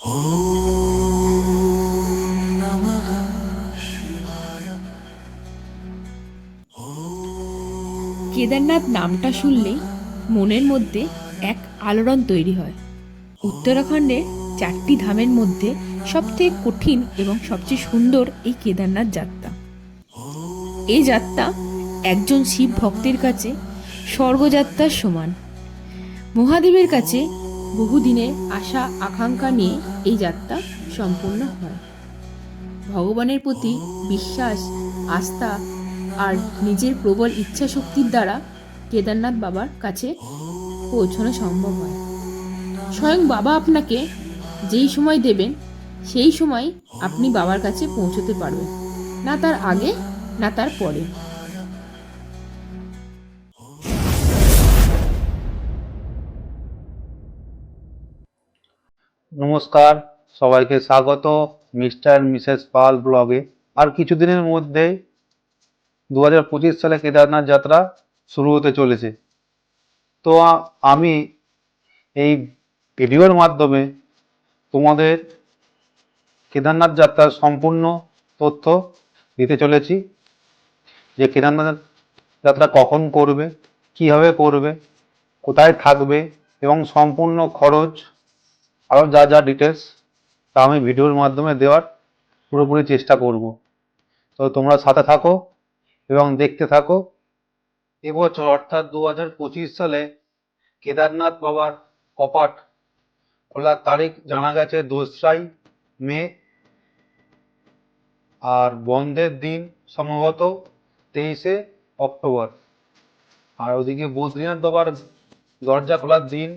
কেদারনাথ নামটা শুনলেই মনের মধ্যে এক আলোড়ন তৈরি হয়। উত্তরাখণ্ডের চারটি ধামের মধ্যে সবথেকে কঠিন এবং সবচেয়ে সুন্দর এই কেদারনাথ যাত্রা। এই যাত্রা একজন শিব ভক্তের কাছে স্বর্গযাত্রার সমান। মহাদেবের কাছে বহুদিনের আশা, আকাঙ্ক্ষা নিয়ে এই যাত্রা সম্পূর্ণ হয়। ভগবানের প্রতি বিশ্বাস, আস্থা আর নিজের প্রবল ইচ্ছা শক্তির দ্বারা কেদারনাথ বাবার কাছে পৌঁছানো সম্ভব হয়। স্বয়ং বাবা আপনাকে যেই সময় দেবেন, সেই সময় আপনি বাবার কাছে পৌঁছতে পারবেন। না তার আগে, না তার পরে। নমস্কার, সবাইকে স্বাগত মিস্টার মিসেস পাল ব্লগে। আর কিছুদিনের মধ্যেই দু হাজার পঁচিশ সালে কেদারনাথ যাত্রা শুরু হতে চলেছে। তো আমি এই ভিডিওর মাধ্যমে তোমাদের কেদারনাথ যাত্রার সম্পূর্ণ তথ্য দিতে চলেছি। যে কেদারনাথ যাত্রা কখন করবে, কীভাবে করবে, কোথায় থাকবে এবং সম্পূর্ণ খরচ আরও যা যা ডিটেলস তা আমি ভিডিওর মাধ্যমে দেওয়ার পুরোপুরি চেষ্টা করব। তো তোমরা সাথে থাকো এবং দেখতে থাকো। এবছর অর্থাৎ দু হাজার পঁচিশ সালে কেদারনাথ বাবার কপাট খোলার তারিখ জানা গেছে দোসরাই মে। আর বন্ধের দিন সম্ভবত তেইশে অক্টোবর। আর ওদিকে বদ্রীনাথ বাবার দরজা খোলার দিন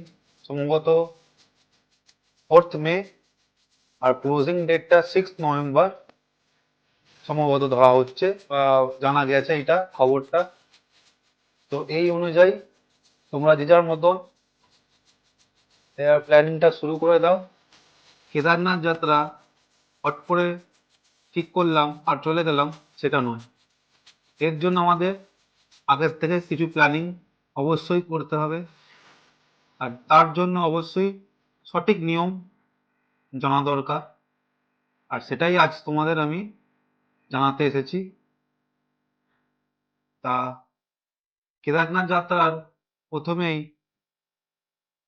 সম্ভবত ফোর্থ মে আর ক্লোজিং ডেটটা সিক্স নভেম্বর সম্ভবত ধরা হচ্ছে জানা গেছে এটা, খবরটা। তো এই অনুযায়ী তোমরা যে যার মতন প্ল্যানিংটা শুরু করে দাও। কেদারনাথ যাত্রা হট করে ঠিক করলাম আর চলে গেলাম সেটা নয়। এর জন্য আমাদের আগের থেকে কিছু প্ল্যানিং অবশ্যই করতে হবে। আর তার জন্য অবশ্যই সঠিক নিয়ম জানা দরকার। আর সেটাই আজ তোমাদের আমি জানাতে এসেছি। তা কেদারনাথ যাত্রার প্রথমেই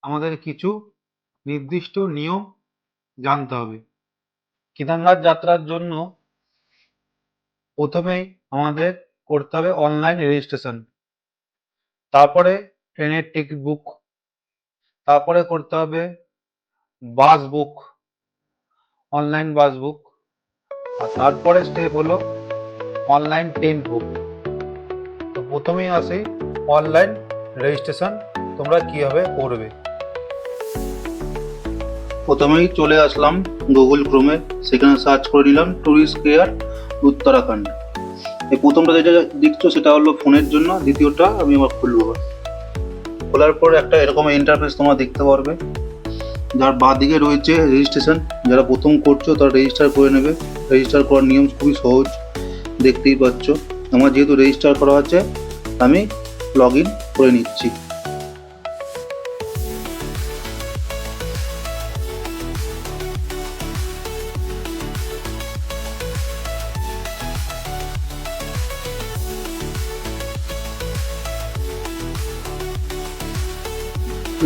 আমাদের কিছু নির্দিষ্ট নিয়ম জানতে হবে। কেদারনাথ যাত্রার জন্য প্রথমেই আমাদের করতে হবে অনলাইন রেজিস্ট্রেশন তারপরে ট্রেনের টিকিট বুক তারপরে করতে হবে বাস বুক অনলাইন বাস বুক আর তারপরে স্টেপ হলো অনলাইন ট্রেন বুক তো প্রথমেই আসি অনলাইন রেজিস্ট্রেশন তোমরা কীভাবে করবে? প্রথমেই চলে আসলাম গুগল ক্রোমে সেখানে সার্চ করে নিলাম ট্যুরিস্ট কেয়ার উত্তরাখণ্ড। এই প্রথমটা যেটা দেখছ সেটা হলো ফোনের জন্য, দ্বিতীয়টা আমি আমার খুলবো। খোলার পর একটা এরকম ইন্টারফেস তোমরা দেখতে পারবে। যার বাঁ দিকে রয়েছে রেজিস্ট্রেশন যারা প্রথম করছ তারা রেজিস্টার করে নেবে। রেজিস্টার করার নিয়ম খুবই সহজ, দেখতেই পাচ্ছ। আমার যেহেতু রেজিস্টার করা আছে, আমি লগ ইন করে নিচ্ছি।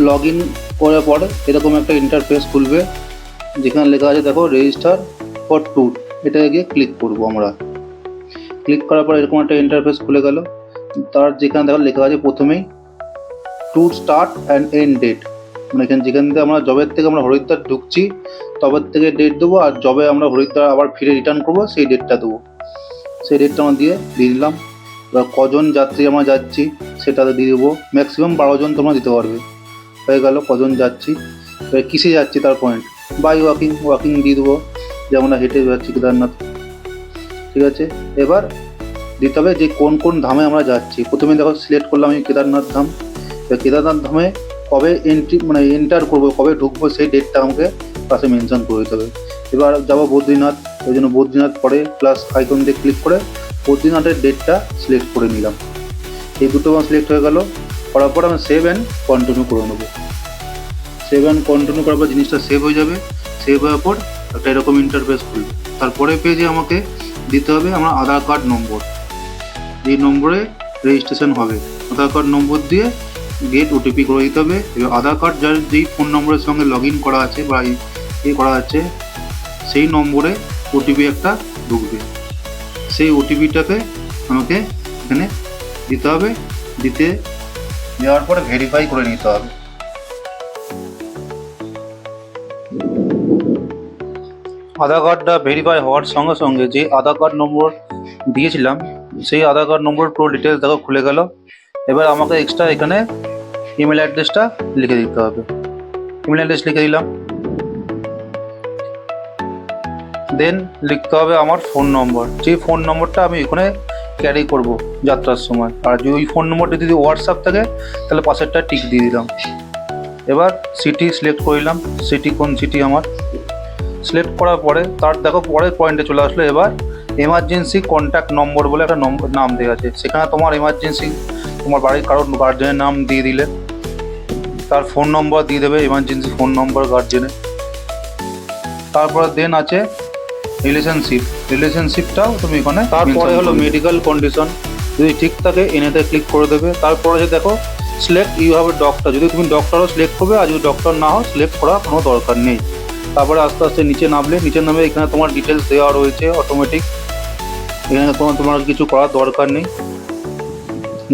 লগ ইন করার পর এরকম একটা ইন্টারফেস খুলবে, যেখানে লেখা আছে, দেখো রেজিস্টার ফর ট্যুর এটা গিয়ে ক্লিক করব আমরা। ক্লিক করার পর এরকম একটা ইন্টারফেস খুলে গেল। তার যেখানে দেখো লেখা আছে প্রথমেই tour start and end date মানে এখানে যেখান থেকে আমরা জবের থেকে আমরা হরিদ্বার ঢুকছি তবের থেকে ডেট দেবো, আর জবে আমরা হরিদ্বার আবার ফিরে রিটার্ন করব, সেই ডেটটা দেবো। সেই ডেটটা আমরা দিয়ে দিয়ে দিলাম। এবার কজন যাত্রী আমরা যাচ্ছি, সেটাতে দিয়ে দেবো। ম্যাক্সিমাম বারো জন তোমরা দিতে পারবে। হয়ে গেল, কজন যাচ্ছি, এবার কিসে যাচ্ছি তার পয়েন্ট বাই ওয়াকিং ওয়াকিং দিয়ে দেবো। যে আমরা হেঁটে যাচ্ছি কেদারনাথ। ঠিক আছে? এবার দিতে হবে যে কোন কোন ধামে আমরা যাচ্ছি। প্রথমে দেখো সিলেক্ট করলাম আমি কেদারনাথ ধাম। কেদারনাথ ধামে কবে এন্ট্রি মানে এন্টার করব, কবে ঢুকবো সেই ডেটটা আমাকে পাশে মেনশন করে দিতে হবে। এবার যাব বদ্রীনাথ। ওই জন্য বদ্রীনাথ পরে প্লাস আইকন দিয়ে ক্লিক করে বদ্রীনাথের ডেটটা সিলেক্ট করে নিলাম। এই দুটো আমার সিলেক্ট হয়ে গেল। করার পর আমি সেভ অ্যান্ড কন্টিনিউ করে নেব। সেভ অ্যান্ড কন্টিনিউ করার পর জিনিসটা সেভ হয়ে যাবে। সেভ হওয়ার পর একটা এরকম ইন্টারফেস খুলবে। তারপরে পেজে আমাকে দিতে হবে আমার আধার কার্ড নম্বর এই নম্বরে রেজিস্ট্রেশন হবে। আধার কার্ড নম্বর দিয়ে গেট ওটিপি করে দিতে হবে। এবার আধার কার্ড যার যেই ফোন নম্বরের সঙ্গে লগ ইন করা আছে বা ইয়ে করা আছে, সেই নম্বরে ওটিপি একটা ঢুকবে। সেই ওটিপিটাকে আমাকে এখানে দিতে হবে। দিতে দেওয়ার পরে ভেরিফাই করে নিতে হবে। আধার কার্ডটা ভেরিফাই হওয়ার সঙ্গে সঙ্গে যে আধার কার্ড নম্বর দিয়েছিলাম, সেই আধার কার্ড নম্বর পুরো ডিটেলস দেখো খুলে গেল। এবার আমাকে এক্সট্রা এখানে ইমেল অ্যাড্রেসটা লিখে দিতে হবে। ইমেল অ্যাড্রেস লিখে দিলাম। দেন লিখতে হবে আমার ফোন নম্বর যে ফোন নম্বরটা আমি এখানে ক্যারি করব যাত্রার সময়। আর যদি ওই ফোন নম্বরটা যদি হোয়াটসঅ্যাপ থাকে, তাহলে পাশেরটা টিক দিয়ে দিলাম। এবার সিটি সিলেক্ট করলাম সিটি কোন সিটি আমার? সিলেক্ট করার পরে, তার দেখো পরের পয়েন্টে চলে আসলো। এবার এমার্জেন্সি কন্ট্যাক্ট নম্বর বলে একটা নম্বর নাম দেওয়া আছে। সেখানে তোমার এমার্জেন্সি তোমার বাড়ির কারোর গার্জেনের নাম দিয়ে দিলে। তার ফোন নম্বর দিয়ে দেবে এমার্জেন্সি ফোন নম্বর গার্জেনের তারপরে দেন আছে রিলেশনশিপ রিলেশনশিপটাও তুমি এখানে তারপরে হলো মেডিকেল কন্ডিশন যদি ঠিক থাকে এনেতে ক্লিক করে দেবে। তারপরে যে দেখো সিলেক্ট ইউ হ্যাভ ডক্টর যদি তুমি ডক্টরও সিলেক্ট করবে আর যদি ডক্টর না হও সিলেক্ট করার কোনো দরকার নেই। তারপরে আস্তে আস্তে নিচে নামলে নিচে নামে এখানে তোমার ডিটেলস দেওয়া রয়েছে অটোমেটিক এখানে কোনো তোমার কিছু করার দরকার নেই।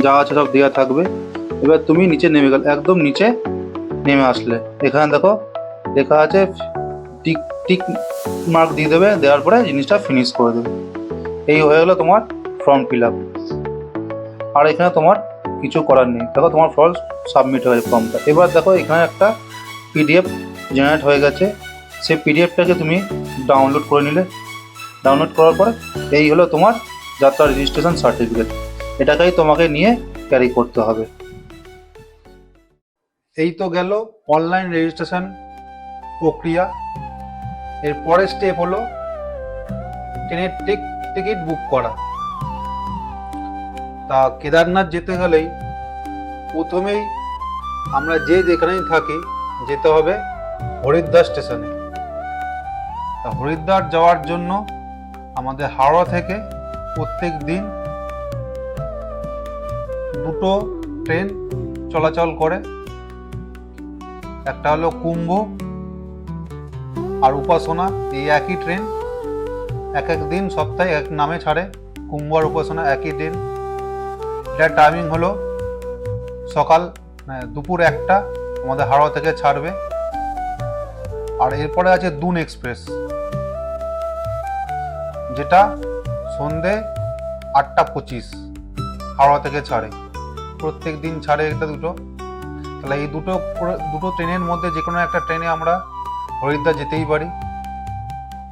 যা আছে সব দেওয়া থাকবে। এবার তুমি নিচে নেমে গেল একদম নিচে নেমে আসলে। এখানে দেখো লেখা আছে টিক মার্ক দিয়ে দেবে, দেওয়ার পরে জিনিসটা ফিনিশ করে দেবে। এই হয়ে গেলো তোমার ফর্ম ফিল আপ আর এখানে তোমার কিছু করার নেই। দেখো তোমার ফর্ম সাবমিট হয়ে ফর্মটা এবার দেখো এখানে একটা পিডিএফ জেনারেট হয়ে গেছে। সেই পিডিএফটাকে তুমি ডাউনলোড করে নিলে। ডাউনলোড করার পরে এই হলো তোমার যাত্রা রেজিস্ট্রেশন সার্টিফিকেট এটাকেই তোমাকে নিয়ে ক্যারি করতে হবে। এই তো গেল অনলাইন রেজিস্ট্রেশন প্রক্রিয়া। এর পরের স্টেপ হলো ট্রেনের টিক টিকিট বুক করা। তা কেদারনাথ যেতে গেলেই প্রথমেই আমরা যে যেখানেই থাকি, যেতে হবে হরিদ্বার স্টেশনে তা হরিদ্বার যাওয়ার জন্য আমাদের হাওড়া থেকে প্রত্যেক দিন দুটো ট্রেন চলাচল করে। একটা হলো কুম্ভ আর উপাসনা, এই একই ট্রেন এক এক দিন, সপ্তাহে এক নামে ছাড়ে। কুম্ভ আর উপাসনা একই দিন। এটার টাইমিং হলো সকাল মানে দুপুর একটা, আমাদের হাওড়া থেকে ছাড়বে। আর এরপরে আছে দুন এক্সপ্রেস যেটা সন্ধে আটটা পঁচিশ, হাওড়া থেকে ছাড়ে। প্রত্যেক দিন ছাড়ে একটা দুটো। তাহলে এই দুটো দুটো ট্রেনের মধ্যে যে কোনো একটা ট্রেনে আমরা হরিদ্বার যেতেই পারি।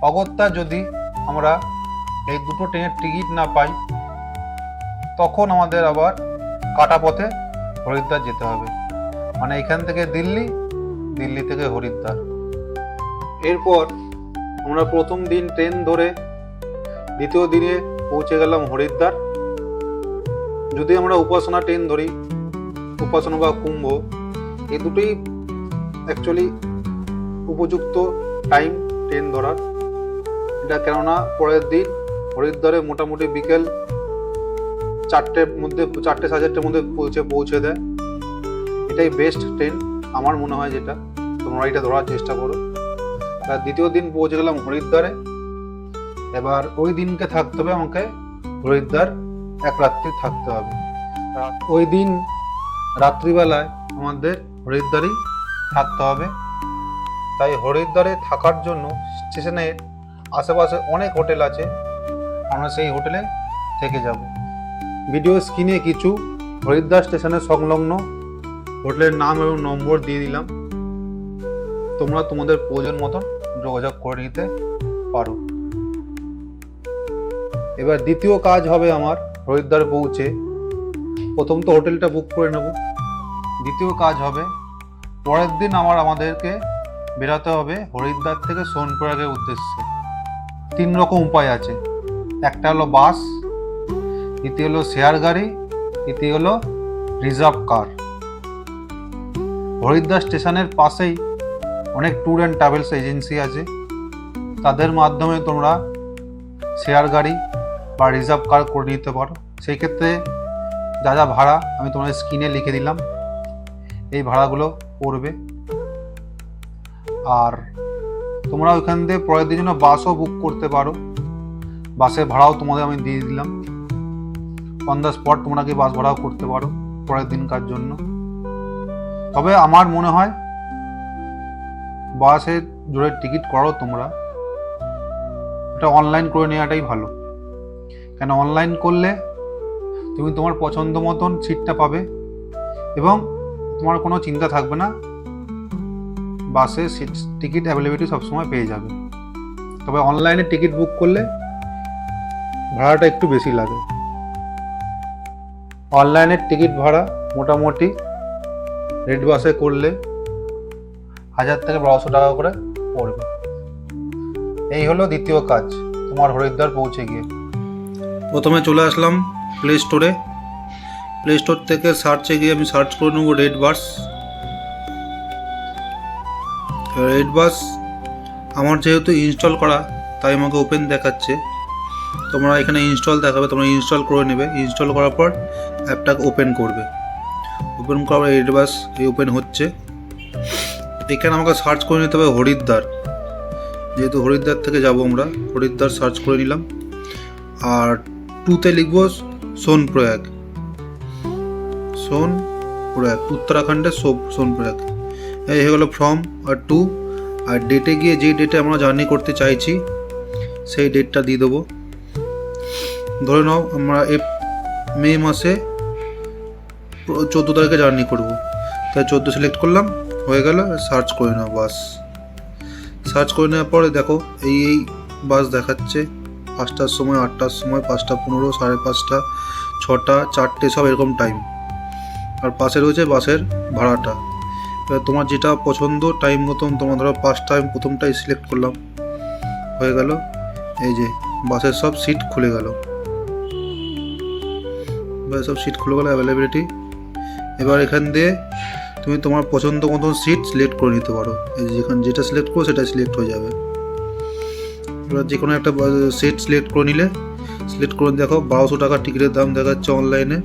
অগত্যা যদি আমরা এই দুটো ট্রেনের টিকিট না পাই, তখন আমাদের আবার কাটা পথে হরিদ্বার যেতে হবে। মানে এখান থেকে দিল্লি দিল্লি থেকে হরিদ্বার। এরপর আমরা প্রথম দিন ট্রেন ধরে দ্বিতীয় দিনে পৌঁছে গেলাম হরিদ্বার। যদি আমরা উপাসনা ট্রেন ধরি, উপাসনা বা কুম্ভ এই দুটোই অ্যাকচুয়ালি উপযুক্ত টাইম ট্রেন ধরার। এটা কেননা পরের দিন হরিদ্বারে মোটামুটি বিকেল চারটের মধ্যে, চারটে সাড়ে চারটের মধ্যে পৌঁছে পৌঁছে দেয়। এটাই বেস্ট ট্রেন আমার মনে হয় যেটা। তোমরা এটা ধরার চেষ্টা করো। তার দ্বিতীয় দিন পৌঁছে গেলাম হরিদ্বারে। এবার ওই দিনকে থাকতে হবে আমাকে, হরিদ্বার এক রাত্রি থাকতে হবে। ওই দিন রাত্রিবেলায় আমাদের হরিদ্বারেই থাকতে হবে। তাই হরিদ্বারে থাকার জন্য স্টেশনের আশেপাশে অনেক হোটেল আছে। আমরা সেই হোটেলে থেকে যাব। ভিডিও স্ক্রিনে কিছু হরিদ্বার স্টেশনের সংলগ্ন হোটেলের নাম এবং নম্বর দিয়ে দিলাম। তোমরা তোমাদের প্রয়োজন মতন যোগাযোগ করে নিতে পারো। এবার দ্বিতীয় কাজ হবে আমার হরিদ্বার পৌঁছে। প্রথম তো হোটেলটা বুক করে নেব। দ্বিতীয় কাজ হবে, পরের দিন আমার আমাদেরকে বেরাতে হবে, হরিদ্বার থেকে সোনপ্রয়াগের উদ্দেশ্যে। তিন রকম উপায় আছে। একটা হলো বাস, দ্বিতীয় হলো শেয়ার গাড়ি, তৃতীয় হলো রিজার্ভ কার। হরিদ্বার স্টেশনের পাশেই অনেক ট্যুর অ্যান্ড ট্রাভেলস এজেন্সি আছে। তাদের মাধ্যমে তোমরা শেয়ার গাড়ি বা রিজার্ভ কার করে নিতে পারো। সেই ক্ষেত্রে যা যা ভাড়া আমি তোমাদের স্ক্রিনে লিখে দিলাম। এই ভাড়াগুলো পড়বে। আর তোমরা ওইখান থেকে পরের দিন জন্য বাসও বুক করতে পারো। বাসের ভাড়াও তোমাদের আমি দিয়ে দিলাম। অন দ্য স্পট তোমরা কি বাস ভাড়াও করতে পারো পরের দিনকার জন্য। তবে আমার মনে হয় বাসের জোরে টিকিট করো তোমরা। এটা অনলাইন করে নেওয়াটাই ভালো। কেন অনলাইন করলে তুমি তোমার পছন্দ মতন সিটটা পাবে এবং তোমার কোনো চিন্তা থাকবে না। বাসে সিট টিকিট অ্যাভেলেবিলিটি সবসময় পেয়ে যাবে। তবে অনলাইনে টিকিট বুক করলে ভাড়াটা একটু বেশি লাগে। অনলাইনের টিকিট ভাড়া মোটামুটি রেড বাসে করলে হাজার থেকে বারোশো টাকা করে পড়বে। এই হলো দ্বিতীয় কাজ, তোমার হরিদ্বার পৌঁছে গিয়ে। প্রথমে চলে আসলাম প্লে স্টোরে প্লে স্টোর থেকে সার্চে গিয়ে আমি সার্চ করে নেব রেড বাস রেড বাস আমার যেহেতু ইনস্টল করা, তাই আমাকে ওপেন দেখাচ্ছে। তোমরা এখানে ইনস্টল দেখাবে, তোমরা ইনস্টল করে নেবে। ইনস্টল করার পর অ্যাপটাকে ওপেন করবে। ওপেন করার পর রেড বাস এই ওপেন হচ্ছে। এখানে আমাকে সার্চ করে নিতে হবে হরিদ্বার। যেহেতু হরিদ্বার থেকে যাব আমরা, হরিদ্বার সার্চ করে নিলাম। আর টুতে লিখব সোনপ্রয়াগ। সোন প্রয়াগ উত্তরাখণ্ডের সোনপ্রয়াগ। হয়ে গেলো ফ্রম আর টু আর ডেটে গিয়ে যে ডেটে আমরা জার্নি করতে চাইছি, সেই ডেটটা দিয়ে দেবো। ধরে নাও আমরা এ মে মাসে চোদ্দ তারিখে জার্নি করব। তাই চোদ্দ সিলেক্ট করলাম, হয়ে গেল সার্চ করে নাও বাস সার্চ করে নেওয়ার পরে দেখো, এই এই বাস দেখাচ্ছে, পাঁচটার সময়, আটটার সময়, পাঁচটা পনেরো, সাড়ে পাঁচটা, ছটা, চারটে, সব এরকম টাইম আর পাশে রয়েছে বাসের ভাড়াটা। এবার তোমার যেটা পছন্দ টাইম মতন তোমার ধরো পাঁচ টাইম প্রথমটাই সিলেক্ট করলাম। হয়ে গেল। এই যে, বাসের সব সিট খুলে গেল। এবার সব সিট খুলে গেল অ্যাভেলেবিলিটি এবার এখান দিয়ে তুমি তোমার পছন্দ মতন সিট সিলেক্ট করে নিতে পারো। এই যেখানে যেটা সিলেক্ট করো সেটা সিলেক্ট হয়ে যাবে। এবার যে কোনো একটা সিট সিলেক্ট করে নিলে সিলেক্ট করে দেখো, বারোশো টাকা টিকিটের দাম দেখাচ্ছে অনলাইনে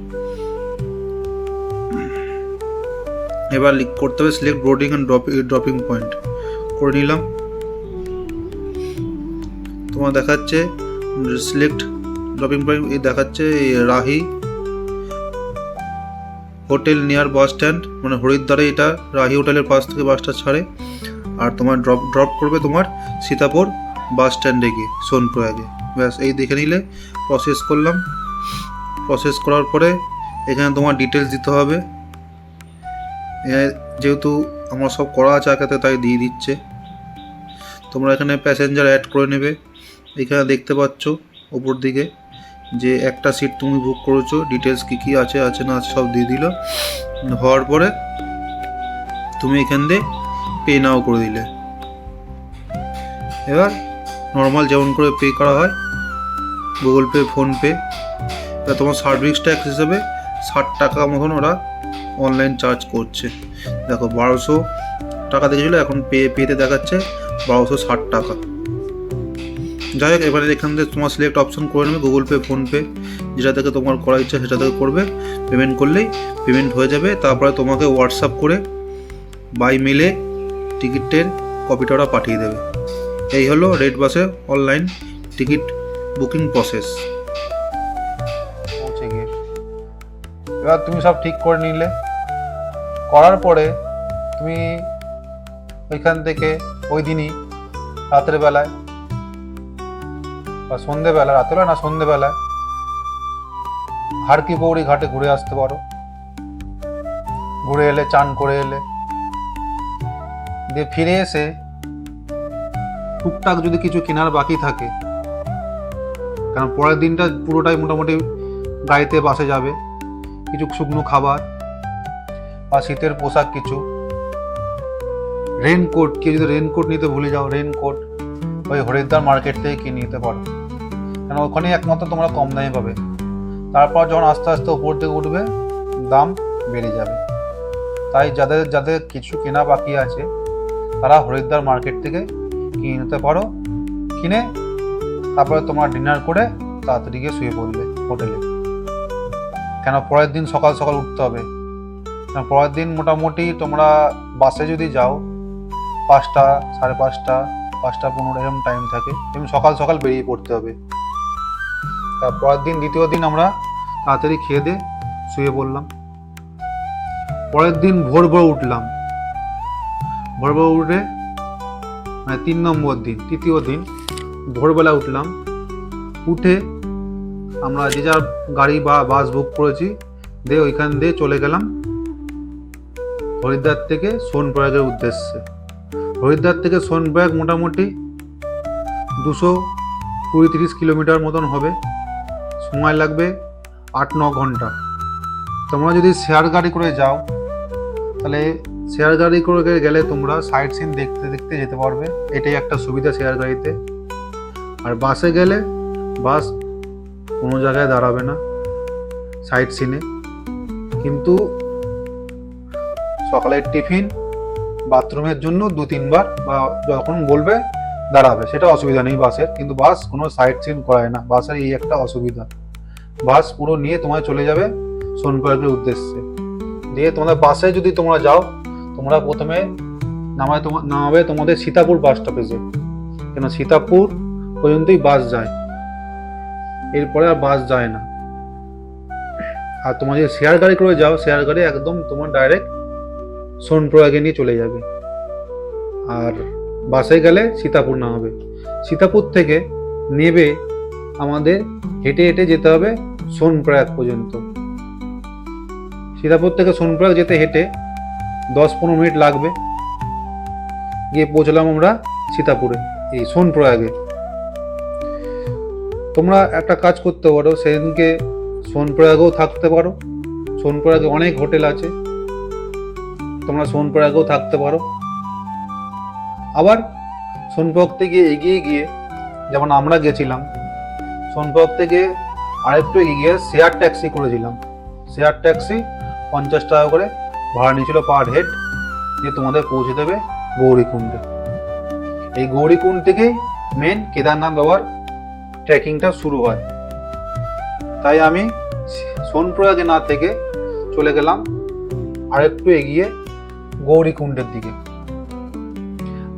এবার করতে হবে select boarding and dropping point করে নিলাম। তোমার দেখাচ্ছে সিলেক্ট ড্রপিং পয়েন্ট দেখাচ্ছে Rahi. Hotel near bus stand মানে হরিদ্বারে এটা রাহি হোটেলের পাশ থেকে বাসটা ছাড়ে। আর তোমার ড্রপ ড্রপ করবে তোমার সীতাপুর বাস স্ট্যান্ডে গিয়ে সোনপ্রয়াগে ব্যাস, এই দেখে নিলে প্রসেস করলাম। প্রসেস করার পরে এখানে তোমার ডিটেলস দিতে হবে। যেহেতু আমার সব করা আছে আগে তাই দিয়ে দিচ্ছে। তোমরা এখানে প্যাসেঞ্জার অ্যাড করে নেবে। এখানে দেখতে পাচ্ছ ওপর দিকে যে একটা সিট তুমি বুক করেছ ডিটেলস কী কী আছে আছে না আছে সব দিয়ে দিল। হওয়ার পরে তুমি এখান দিয়ে পে নাও করে দিলে। এবার নর্মাল যেমন করে পে করা হয় গুগল পে ফোনপে তোমার সার্ভিস ট্যাক্স হিসেবে ষাট টাকা মতন ওরা অনলাইন চার্জ করছে। দেখো, বারোশো টাকা দেখেছিলো, এখন পে পেতে দেখাচ্ছে বারোশো ষাট টাকা। যাই হোক, এবারে এখান থেকে তোমার সিলেক্ট অপশন করে নেবে গুগল পে ফোনপে যেটা থেকে তোমার করা ইচ্ছা সেটা থেকে করবে। পেমেন্ট করলেই পেমেন্ট হয়ে যাবে। তারপরে তোমাকে হোয়াটসঅ্যাপ করে বাই মেলে টিকিটের কপিটা ওরা পাঠিয়ে দেবে। এই হলো রেড বাসে অনলাইন টিকিট বুকিং প্রসেস এবার তুমি সব ঠিক করে নিলে। করার পরে তুমি ওইখান থেকে ওই দিনই রাতের বেলায় বা সন্ধেবেলা রাতেবেলা না, সন্ধেবেলায় হাড়কি পৌড়ি ঘাটে ঘুরে আসতে পারো। ঘুরে এলে, চান করে এলে। দিয়ে ফিরে এসে টুকটাক যদি কিছু কেনার বাকি থাকে, কারণ পরের দিনটা পুরোটাই মোটামুটি গাড়িতে, বাসে যাবে। কিছু শুকনো খাবার বা শীতের পোশাক কিছু। রেনকোট কেউ যদি রেনকোট নিতে ভুলে যাও রেনকোট ওই হরিদ্বার মার্কেট থেকে কিনে নিতে পারো। কেন ওখানে একমাত্র তোমরা কম দামে পাবে। তারপর যখন আস্তে আস্তে উপর দিকে উঠবে, দাম বেড়ে যাবে। তাই যাদের যাদের কিছু কেনা বাকি আছে, তারা হরিদ্বার মার্কেট থেকে কিনে নিতে পারো। কিনে তারপরে তোমার ডিনার করে তাড়াতাড়ি গিয়ে শুয়ে পড়লে হোটেলে কেন পরের দিন সকাল সকাল উঠতে হবে। পরের দিন মোটামুটি তোমরা বাসে যদি যাও, পাঁচটা, সাড়ে পাঁচটা পাঁচটা পনেরো এরকম টাইম থাকে, এবং সকাল সকাল বেরিয়ে পড়তে হবে। তার পরের দিন, দ্বিতীয় দিন আমরা তাড়াতাড়ি খেয়ে দিয়ে শুয়ে পড়লাম। পরের দিন ভোর ভোর উঠলাম। ভোর ভোর উঠে মানে তিন নম্বর দিন, তৃতীয় দিন, ভোরবেলা উঠলাম। উঠে আমরা যে যার গাড়ি বা বাস বুক করেছি, দিয়ে ওইখান দিয়ে চলে গেলাম। হরিদ্বার থেকে সোনপ্রয়াগের উদ্দেশ্যে। হরিদ্বার থেকে সোনপ্রয়াগ মোটামুটি দুশো কুড়ি তিরিশ কিলোমিটার মতন হবে। সময় লাগবে আট ন ঘণ্টা। তোমরা যদি শেয়ার গাড়ি করে যাও, তাহলে শেয়ার গাড়ি করে গেলে তোমরা সাইট সিন দেখতে দেখতে যেতে পারবে। এটাই একটা সুবিধা শেয়ার গাড়িতে। আর বাসে গেলে বাস কোনো জায়গায় দাঁড়াবে না, সাইট সিনে। কিন্তু সকালের টিফিন, বাথরুমের জন্য দু তিনবার বা যখন বলবে দাঁড়াবে, সেটা অসুবিধা নেই বাসের, কিন্তু বাস কোনো সাইট সিন করায় না। বাসের এই একটা অসুবিধা। বাস পুরো নিয়ে তোমায় চলে যাবে সোনপ্রয়াগের উদ্দেশ্যে। দিয়ে তোমাদের বাসে যদি তোমরা যাও, তোমরা প্রথমে নামায় তোমার নামাবে তোমাদের সীতাপুর বাস স্টপেজে কেন সীতাপুর পর্যন্তই বাস যায়। এরপরে আর বাস যায় না। আর তোমার যদি শেয়ার গাড়ি করে যাও শেয়ার গাড়ি একদম তোমার ডাইরেক্ট সোনপ্রয়াগে নিয়ে চলে যাবে। আর বাসে গেলে সীতাপুর না হবে সীতাপুর থেকে নেবে আমাদের হেঁটে হেঁটে যেতে হবে সোনপ্রয়াগ পর্যন্ত। সীতাপুর থেকে সোনপ্রয়াগ যেতে হেঁটে দশ পনেরো মিনিট লাগবে। গিয়ে পৌঁছলাম আমরা সীতাপুরে, এই সোনপ্রয়াগে। তোমরা একটা কাজ করতে পারো, সেদিনকে সোনপ্রয়াগেও থাকতে পারো। সোনপ্রয়াগে অনেক হোটেল আছে। তোমরা সোনপ্রয়াগেও থাকতে পারো। আবার সোনপ্রয়াগ থেকে এগিয়ে গিয়ে যেমন আমরা গেছিলাম সোনপ্রয়াগ থেকে আরেকটু এগিয়ে গিয়ে শেয়ার ট্যাক্সি করেছিলাম। শেয়ার ট্যাক্সি পঞ্চাশ টাকা করে ভাড়া নিয়েছিল পার হেড যে তোমাদের পৌঁছে দেবে গৌরীকুণ্ডে। এই গৌরীকুণ্ড থেকেই মেন কেদারনাথ বাবার ট্রেকিংটা শুরু হয়। তাই আমি সোনপ্রয়াগে না থেকে চলে গেলাম, আরেকটু এগিয়ে গৌরীকুণ্ডের দিকে।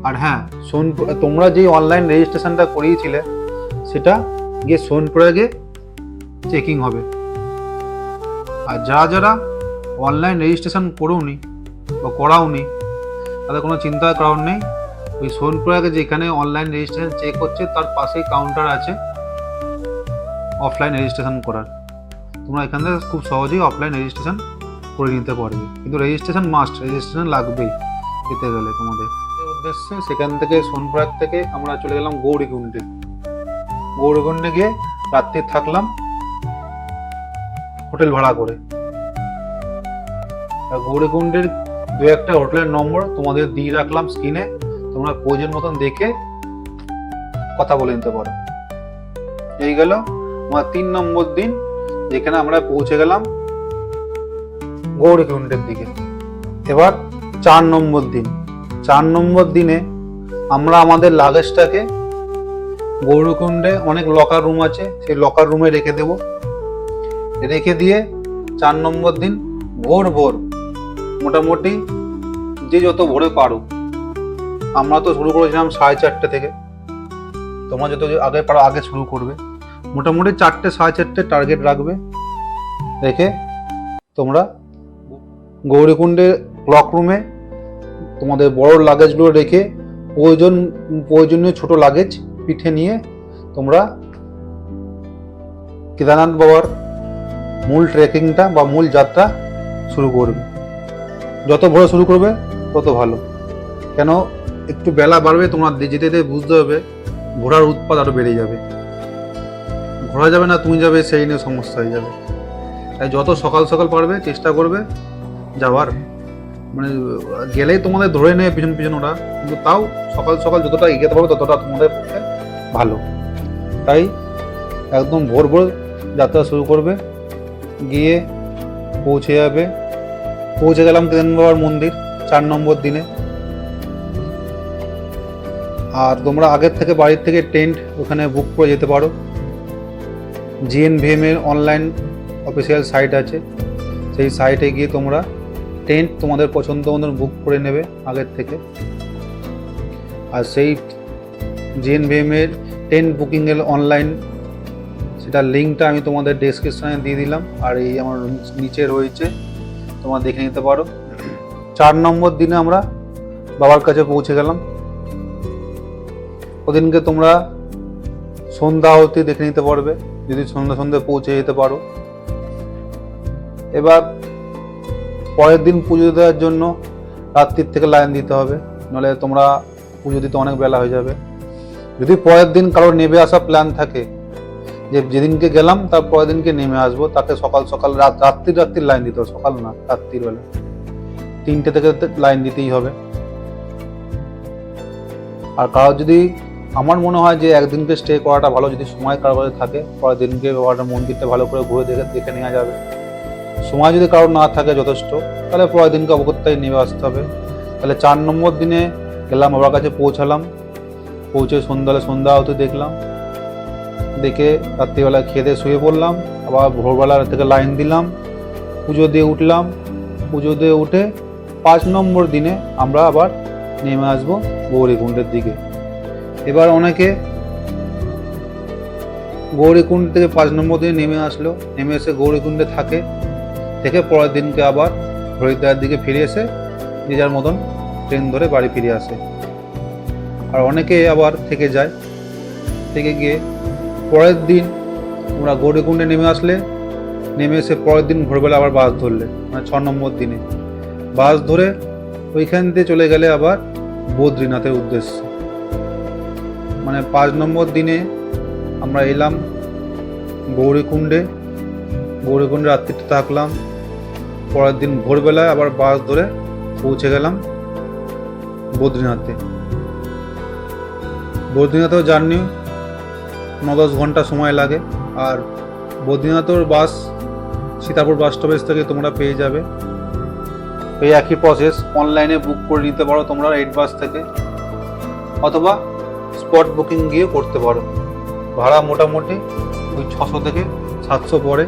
আর হ্যাঁ সোন তোমরা যে অনলাইন রেজিস্ট্রেশনটা করিয়েছিলে, সেটা গিয়ে সোনপ্রয়াগে চেকিং হবে। আর যারা যারা অনলাইন রেজিস্ট্রেশন করোনি বা করাওনি, তাদের কোনো চিন্তার কারণ নেই। ওই সোনপ্রয়াগে যেখানে অনলাইন রেজিস্ট্রেশন চেক হচ্ছে, তার পাশেই কাউন্টার আছে অফলাইন রেজিস্ট্রেশন করার। তোমরা এখান থেকে খুব সহজেই অফলাইন রেজিস্ট্রেশন করে নিতে পারবে। কিন্তু রেজিস্ট্রেশন মাস্ট রেজিস্ট্রেশন লাগবেই যেতে গেলে তোমাদের। উদ্দেশ্যে সেখান থেকে সোনপ্রয়াগ থেকে আমরা চলে গেলাম গৌরীকুণ্ডে। গৌরীকুণ্ডে গিয়ে রাত্রে থাকলাম হোটেল ভাড়া করে। গৌরীকুণ্ডের দু একটা হোটেলের নম্বর তোমাদের দিয়ে রাখলাম স্ক্রিনে তোমরা প্রয়োজন মতন দেখে কথা বলে নিতে পারো। এই গেল আমার তিন নম্বর দিন, যেখানে আমরা পৌঁছে গেলাম গৌরীকুণ্ডের দিকে। এবার চার নম্বর দিন। চার নম্বর দিনে আমরা আমাদের লাগেজটাকে গৌরকুণ্ডে অনেক লকার রুম আছে, সেই লকার রুমে রেখে দেব। রেখে দিয়ে চার নম্বর দিন ভোর ভোর মোটামুটি যে যত ভোরে পারো আমরা তো শুরু করেছিলাম সাড়ে চারটে থেকে। তোমরা যত আগে পারো আগে শুরু করবে। মোটামুটি চারটে, সাড়ে চারটে টার্গেট রাখবে। রেখে তোমরা গৌরীকুণ্ডের ক্লক রুমে তোমাদের বড় লাগেজগুলো রেখে প্রয়োজন, প্রয়োজনীয় ছোট লাগেজ পিঠে নিয়ে তোমরা কেদারনাথ বাবার মূল ট্রেকিংটা বা মূল যাত্রা শুরু করবে। যত ভোরে শুরু করবে, তত ভালো। কেন? একটু বেলা বাড়বে, তোমার যেতে যেতে বুঝতে হবে ঘোড়ার উৎপাদ আরও বেড়ে যাবে। ঘোরা যাবে না, তুমি যাবে, সেই নিয়ে সমস্যা হয়ে যাবে। তাই যত সকাল সকাল পারবে, চেষ্টা করবে যাওয়ার। মানে গেলেই তোমাদের ধরে নেবে পিছন পিছন ওরা। কিন্তু তাও সকাল সকাল যতটা এগিয়ে পারবে ততটা তোমাদের পক্ষে ভালো। তাই একদম ভোর ভোর যাত্রা শুরু করবে। গিয়ে পৌঁছে যাবে। পৌঁছে গেলাম কেদার বাবার মন্দির, চার নম্বর দিনে। আর তোমরা আগের থেকে বাড়ির থেকে টেন্ট ওখানে বুক করে যেতে পারো। জিএনভিএম এর অনলাইন অফিসিয়াল সাইট আছে। সেই সাইটে গিয়ে তোমরা টেন্ট তোমাদের পছন্দ মতন বুক করে নেবে আগের থেকে। আর সেই জিএনভিএম এর টেন্ট বুকিংয়ের অনলাইন সেটার লিঙ্কটা আমি তোমাদের ডেসক্রিপশনে দিয়ে দিলাম। আর এই আমার নিচে রয়েছে, তোমরা দেখে নিতে পারো। চার নম্বর দিনে আমরা বাবার কাছে পৌঁছে গেলাম। ওদিনকে তোমরা সন্ধ্যা হতে দেখে নিতে পারবে। যদি সন্ধ্যা সন্ধ্যে পৌঁছে যেতে পারো। এবার পরের দিন পুজো দেওয়ার জন্য রাত্রির থেকে লাইন দিতে হবে, নাহলে তোমরা পুজো দিতে অনেক বেলা হয়ে যাবে। যদি পরের দিন কারোর নেমে আসা প্ল্যান থাকে, যে যেদিনকে গেলাম তার পরের দিনকে নেমে আসব, তাকে সকাল সকাল রাত, রাত্রির রাত্রির লাইন দিতে হবে, সকাল না, রাত্রির বেলা। তিনটে থেকে লাইন দিতেই হবে। আর কারোর যদি, আমার মনে হয় যে একদিনকে স্টে করাটা ভালো, যদি সময় কারোর থাকে, পরের দিনকে বাবাটা মন্দিরটা ভালো করে ঘুরে দেখে দেখে নেওয়া যাবে। সময় যদি কারোর না থাকে যথেষ্ট, তাহলে পরের দিনকে অবগতটাই নেমে আসতে হবে। তাহলে চার নম্বর দিনে গেলাম, বাবার কাছে পৌঁছালাম। পৌঁছে সন্ধ্যালে সন্ধ্যা হতে দেখলাম। দেখে রাত্রিবেলা দিয়ে শুয়ে পড়লাম। আবার ভোরবেলা থেকে লাইন দিলাম। পুজো দিয়ে উঠলাম। পুজো দিয়ে উঠে পাঁচ নম্বর দিনে আমরা আবার নেমে আসব গৌরীকুণ্ডের দিকে। এবার অনেকে গৌরীকুণ্ড থেকে পাঁচ নম্বর দিনে নেমে আসলো। নেমে এসে গৌরীকুণ্ডে থাকে। থেকে পরের দিনকে আবার হরিদ্বারের দিকে ফিরে এসে যে যার মতন ট্রেন ধরে বাড়ি ফিরে আসে। আর অনেকে আবার থেকে যায়। থেকে গিয়ে পরের দিন ওরা গৌরীকুণ্ডে নেমে আসলে। নেমে এসে পরের দিন ভোরবেলা আবার বাস ধরলে মানে ছ নম্বর দিনে। বাস ধরে ওইখান দিয়ে চলে গেলে আবার বদ্রীনাথের উদ্দেশ্যে। মানে পাঁচ নম্বর দিনে আমরা এলাম গৌরীকুণ্ডে। গৌরীকুণ্ডে রাত্রিটা থাকলাম। পরের দিন ভোরবেলায় আবার বাস ধরে পৌঁছে গেলাম বদ্রীনাথে। বদ্রীনাথেও জার্নি ন দশ ঘণ্টা সময় লাগে। আর বদ্রীনাথের বাস সীতাপুর বাস স্টপেজ থেকে তোমরা পেয়ে যাবে। এই একই প্রসেস অনলাইনে বুক করে নিতে পারো তোমরা এইট বাস থেকে। অথবা স্পট বুকিং গিয়ে করতে পারো। ভাড়া মোটামুটি ওই ছশো থেকে সাতশো পরে।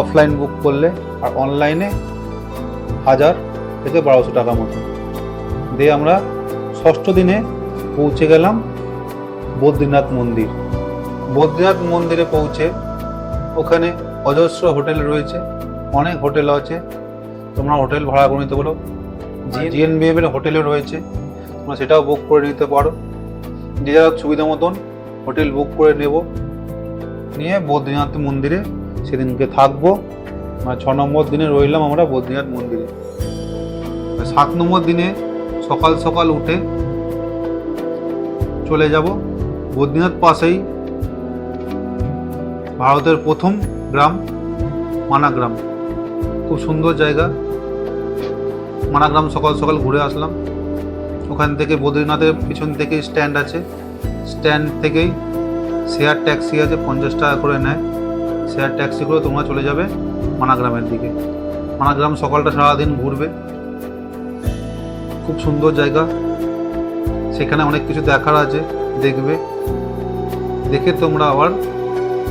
অফলাইন বুক করলে আর অনলাইনে হাজার থেকে বারোশো টাকা মতো। দিয়ে আমরা ষষ্ঠ দিনে পৌঁছে গেলাম বদ্রীনাথ মন্দির। বদ্রীনাথ মন্দিরে পৌঁছে ওখানে অজস্র হোটেল রয়েছে অনেক হোটেল আছে। তোমরা হোটেল ভাড়া করে নিতে পারো জিএনবিএম এর হোটেলও রয়েছে তোমরা সেটাও বুক করে নিতে পারো। যে যার সুবিধা মতন হোটেল বুক করে নেব। নিয়ে বদ্রীনাথ মন্দিরে সেদিনকে থাকব। মানে ছ নম্বর দিনে রইলাম আমরা বদ্রীনাথ মন্দিরে। সাত নম্বর দিনে সকাল সকাল উঠে চলে যাব বদ্রীনাথ পাশেই ভারতের প্রথম গ্রাম মানাগ্রাম খুব সুন্দর জায়গা। মানাগ্রাম সকাল সকাল ঘুরে আসলাম। ওখান থেকে বদ্রীনাথের পিছন থেকে স্ট্যান্ড আছে। স্ট্যান্ড থেকেই শেয়ার ট্যাক্সি আছে, পঞ্চাশ টাকা করে নেয়। শেয়ার ট্যাক্সি করে তোমরা চলে যাবে। মানাগ্রামের দিকে। মানাগ্রাম সকালটা সারাদিন ঘুরবে। খুব সুন্দর জায়গা। সেখানে অনেক কিছু দেখার আছে, দেখবে। দেখে তোমরা আবার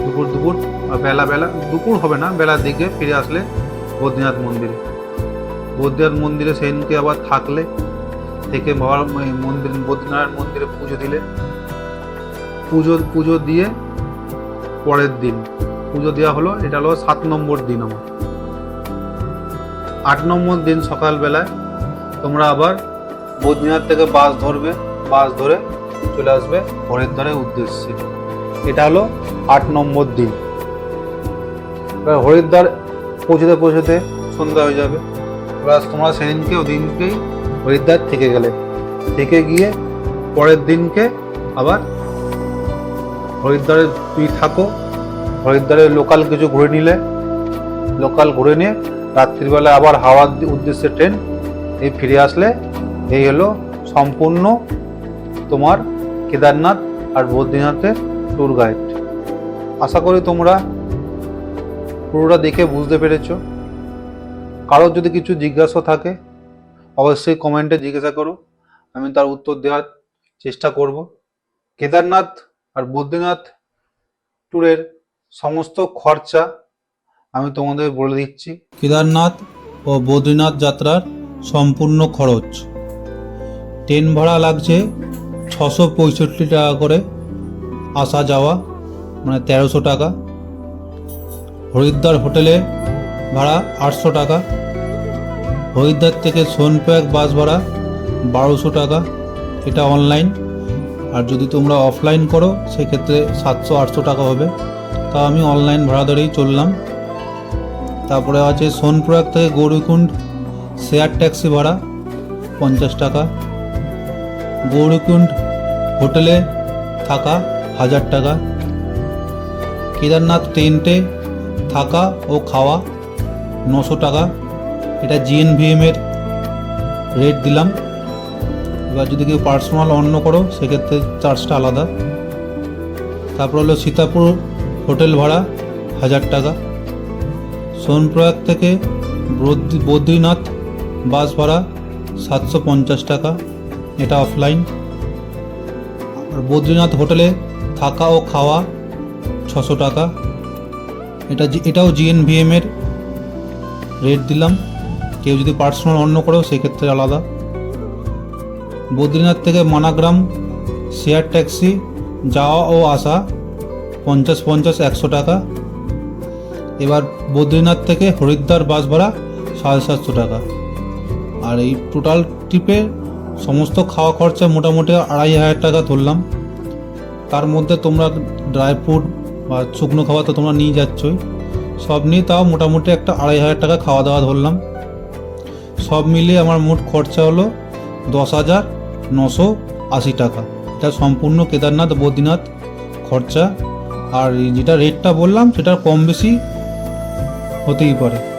দুপুর দুপুর বেলা বেলা, দুপুর হবে না, বেলার দিকে ফিরে আসলে বদ্রীনাথ মন্দিরে। বদ্রীনাথ মন্দিরে সেদিনকে আবার থাকলে, থেকে বাবার মন্দির বদ্রীনারায়ণ মন্দিরে পুজো দিলে। পুজো পুজো দিয়ে পরের দিন। পুজো দেওয়া হলো, এটা হলো সাত নম্বর দিন আমার। আট নম্বর দিন সকালবেলায় তোমরা আবার বদ্রীনাথ থেকে বাস ধরবে, বাস ধরে চলে আসবে হরিদ্বারের উদ্দেশ্যে। এটা হলো আট নম্বর দিন। এবার হরিদ্বার পৌঁছতে পৌঁছতে সন্ধ্যা হয়ে যাবে। এবার তোমরা সেদিনকে ওই দিনকেই হরিদ্বার থেকে গেলে। থেকে গিয়ে পরের দিনকে আবার হরিদ্বারে তুই থাকো হরিদ্বারের লোকাল কিছু ঘুরে নিলে, লোকাল ঘুরে নিয়ে রাত্রিবেলা আবার হাওয়ার উদ্দেশ্যে ট্রেন, এই ফিরে আসলে এই হলো সম্পূর্ণ তোমার কেদারনাথ আর বদ্রীনাথের ট্যুর গাইড আশা করি তোমরা পুরোটা দেখে বুঝতে পেরেছ। কারোর যদি কিছু জিজ্ঞাসা থাকে, অবশ্যই কমেন্টে জিজ্ঞাসা করো। আমি তার উত্তর দেওয়ার চেষ্টা করব। কেদারনাথ আর বদ্রীনাথ ট্যুরের সমস্ত খরচা আমি তোমাদের বলে দিচ্ছি। কেদারনাথ ও বদ্রীনাথ যাত্রার সম্পূর্ণ খরচ। ট্রেন ভাড়া লাগছে ছশো পঁয়ষট্টি টাকা করে আসা যাওয়া মানে তেরোশো টাকা। হরিদ্বার হোটেলে ভাড়া আটশো টাকা। হরিদ্বার থেকে সোনপ্রয়াগ বাস ভাড়া বারোশো টাকা। এটা অনলাইন আর যদি তোমরা অফলাইন করো, সেক্ষেত্রে সাতশো আটশো টাকা হবে। তা আমি অনলাইন ভাড়া ধরেই চললাম। তারপরে আছে সোনপ্রয়াগ থেকে গৌরীকুণ্ড শেয়ার ট্যাক্সি ভাড়া পঞ্চাশ টাকা। গৌরীকুণ্ড হোটেলে থাকা হাজার টাকা। কেদারনাথ টেন্টে থাকা ও খাওয়া নশো টাকা। এটা জিএনভিএমের রেট দিলাম। এবার যদি কেউ পার্সোনাল অন্য করো, সেক্ষেত্রে চার্জটা আলাদা। তারপর হলো সীতাপুর হোটেল ভাড়া হাজার টাকা। সোনপ্রয়াগ থেকে বদ্রীনাথ বাস ভাড়া সাতশো পঞ্চাশ টাকা। এটা অফলাইন আর বদ্রীনাথ হোটেলে থাকা ও খাওয়া ছশো টাকা। এটা এটাও জিএনভিএম এর রেট দিলাম। কেউ যদি পার্সোনাল অন্য করো সেক্ষেত্রে আলাদা। বদ্রীনাথ থেকে মানাগ্রাম শেয়ার ট্যাক্সি যাওয়া ও আসা পঞ্চাশ পঞ্চাশ একশো টাকা। এবার বদ্রীনাথ থেকে হরিদ্বার বাস ভাড়া সাড়ে সাতশো টাকা। আর এই টোটাল ট্রিপে সমস্ত খাওয়া খরচা মোটামুটি আড়াই হাজার টাকা ধরলাম। তার মধ্যে তোমরা ড্রাই ফ্রুট বা শুকনো খাবার তো তোমরা নিয়ে যাচ্ছই। সব নিয়ে তাও মোটামুটি একটা আড়াই হাজার টাকা খাওয়া দাওয়া ধরলাম। সব মিলিয়ে আমার মোট খরচা হলো দশ হাজার নশো আশি টাকা। এটা সম্পূর্ণ কেদারনাথ, বদ্রীনাথ খরচা। আর যেটা রেটটা বললাম সেটা কম বেশি হতেই পারে।